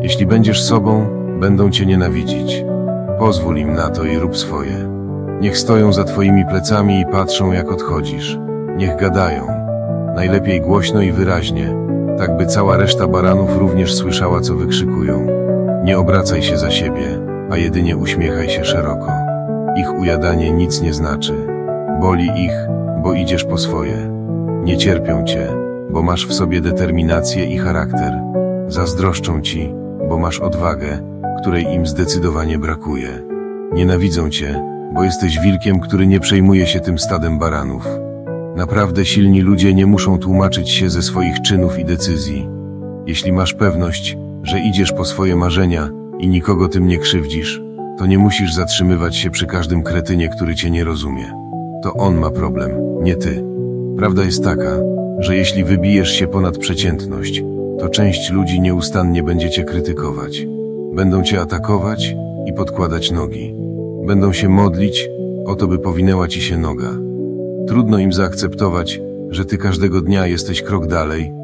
Jeśli będziesz sobą, będą cię nienawidzić. Pozwól im na to i rób swoje. Niech stoją za twoimi plecami i patrzą, jak odchodzisz. Niech gadają. Najlepiej głośno i wyraźnie, tak by cała reszta baranów również słyszała, co wykrzykują. Nie obracaj się za siebie, a jedynie uśmiechaj się szeroko. Ich ujadanie nic nie znaczy. Boli ich, bo idziesz po swoje. Nie cierpią cię, bo masz w sobie determinację i charakter. Zazdroszczą ci, bo masz odwagę, której im zdecydowanie brakuje. Nienawidzą cię, bo jesteś wilkiem, który nie przejmuje się tym stadem baranów. Naprawdę silni ludzie nie muszą tłumaczyć się ze swoich czynów i decyzji. Jeśli masz pewność, że idziesz po swoje marzenia i nikogo tym nie krzywdzisz, to nie musisz zatrzymywać się przy każdym kretynie, który cię nie rozumie. To on ma problem, nie ty. Prawda jest taka, że jeśli wybijesz się ponad przeciętność, to część ludzi nieustannie będzie cię krytykować. Będą cię atakować i podkładać nogi. Będą się modlić o to, by powinęła ci się noga. Trudno im zaakceptować, że ty każdego dnia jesteś krok dalej